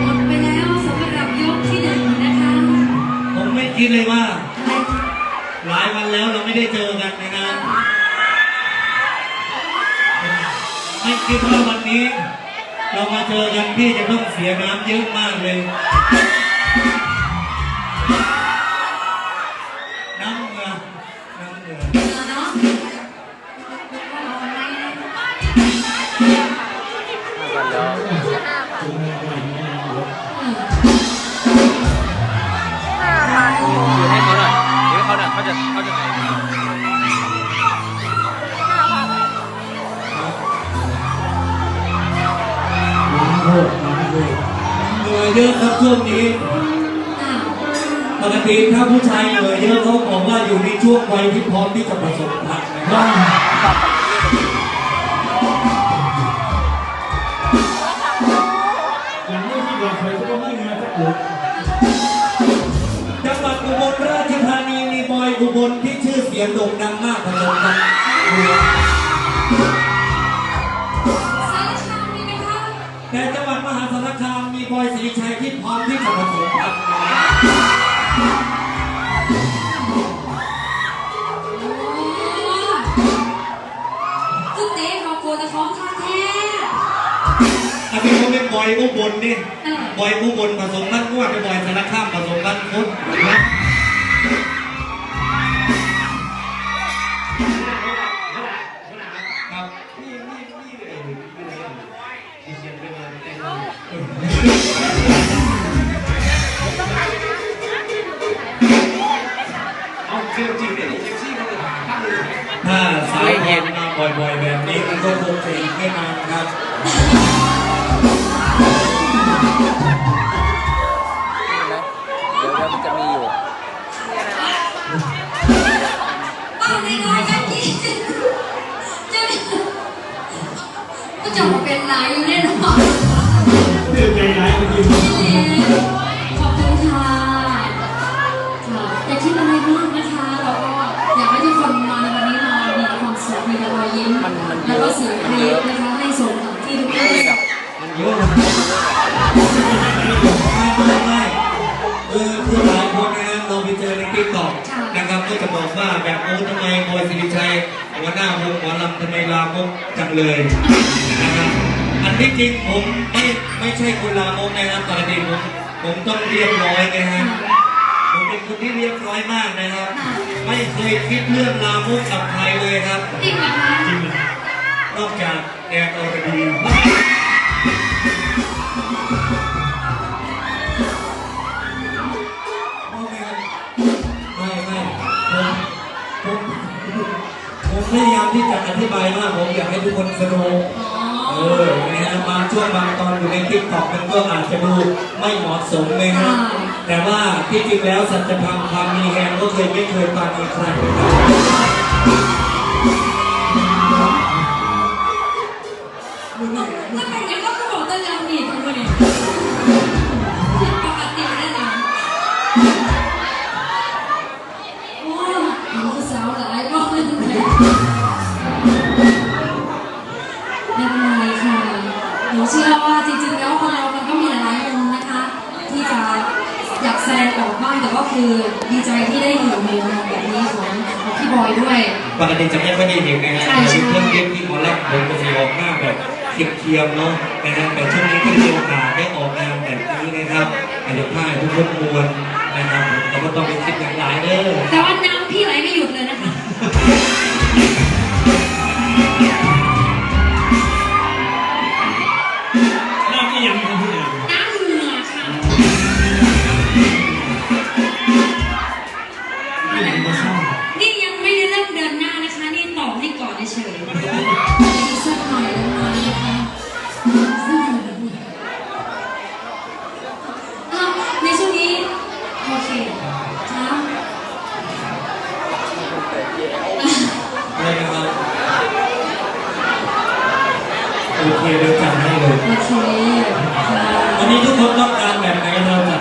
หมดไปแล้วสำหรับยกที่หนึ่งนะคะผมไม่คิดเลยว่า หลายวันแล้วเราไม่ได้เจอกันนะครับ ไม่คิดว่าวันนี้ เรามาเจอกันพี่จะต้องเสียน้ำเยอะมากเลย น้ำเงือน้ำเงือเออเนาะ เหงื่อเยอะครับช่วงนี้อะปกติถ้าผู้ชายเหงื่อเยอะเขาบอกว่าอยู่ในช่วงวัยที่พร้อมที่จะผสมพันธุ์นะครับยังไม่มีบอกใครก็ไม่มาสักหลุดจังหวัดอุบลราชธานีมีบอยอุบลที่ชื่อเสียงโด่งดังมากผสม อันนี้เขาเป็นบอยอุบลนี่เออบอยอุบลผสมพันธุ์งวดเป็นบอยสารคามผสมพันธุ์พุทธนะครับนี่นี่นี่เลยนี่เลยที่เชียงเป็นมาแต่งถ้าสายเย็นมาบ่อยๆแบบนี้มันก็คงจะอีกไม่นานครับ เดี๋ยวเดี๋ยวมันจะมีอยู่บ้านในน้อยกันกี่จะก็จะมาเป็นนายอยู่แน่นอนเรื่องใจร้ายเมื่อกี้ขอบคุณค่ะค่ะอย่าคิดอะไรมากนะคะเราก็อยากให้ทุกคนมาในวันนี้มามีความสุขมีรอยยิ้มมันมันเยแล้วอะก็เสียงกรี๊ดนะคะให้สมกับที่ทุกท่านเลยกับมันเยอะ บอกว่าแบบโอ้ทำไมบอยสิริชัยหัวหน้าวงหมอลำทำไมลามกจังเลยนะครับอันที่จริงผมไม่ไม่ใช่คนลามกนะครับปกติผมผมต้องเรียบร้อยนะฮะผมเป็นคนที่เรียบร้อยมากนะครับ ไม่เคยคิดเรื่องลามกกับใครเลยครับจริงเหรอคะนอกจากแอนอรดี พยายามที่จะอธิบายว่าผมอยากให้ทุกคนสนุกอ๋อเออนะฮะบางช่วงบางตอนอยู่ในคลิปตอกมันก็อาจจะดูไม่เหมาะสมเลยฮะแต่ว่าที่จริงแล้วสัจธรรมความมีแฮงก็เคยไม่เคยปราณีใครนะครับถ้าเป็นอย่างนี้ก็บอกต้นยำดีทั้งหมดเลย ไม่เป็นไรค่ะหนูเชื่อว่าจริงๆแล้วคนเรามันก็มีหลายๆมุมนะคะ ที่จะอยากแสดงออกบ้างแต่ก็คือดีใจที่ได้อยู่ในมุมแบบนี้ของของพี่บอยด้วยปกติจะไม่ค่อยได้เห็นนะฮะใช่แต่ใช่เป็นเครื่องเย็บที่หมอรับผมก็จะออกหน้าแบบเทียมๆเนาะนะฮะแต่ช่วงนี้ก็มีโอกาสได้ออกงานแบบนี้นะครับอาจจะพลาดทุกคนมวลนะครับผมแต่ก็ต้องไปคิดอย่างหลายเด้อแต่ว่าน้ำพี่ไหลไม่หยุ เฉยๆอีกสักหน่อยแล้วมานะคะอ้าวในช่วงนี้โอเคครับ อะไรนะครับโอเคเดี๋ยวจัดให้เลยโอเคค่ะวันนี้ทุกคนต้องการแบบไหนเราจะ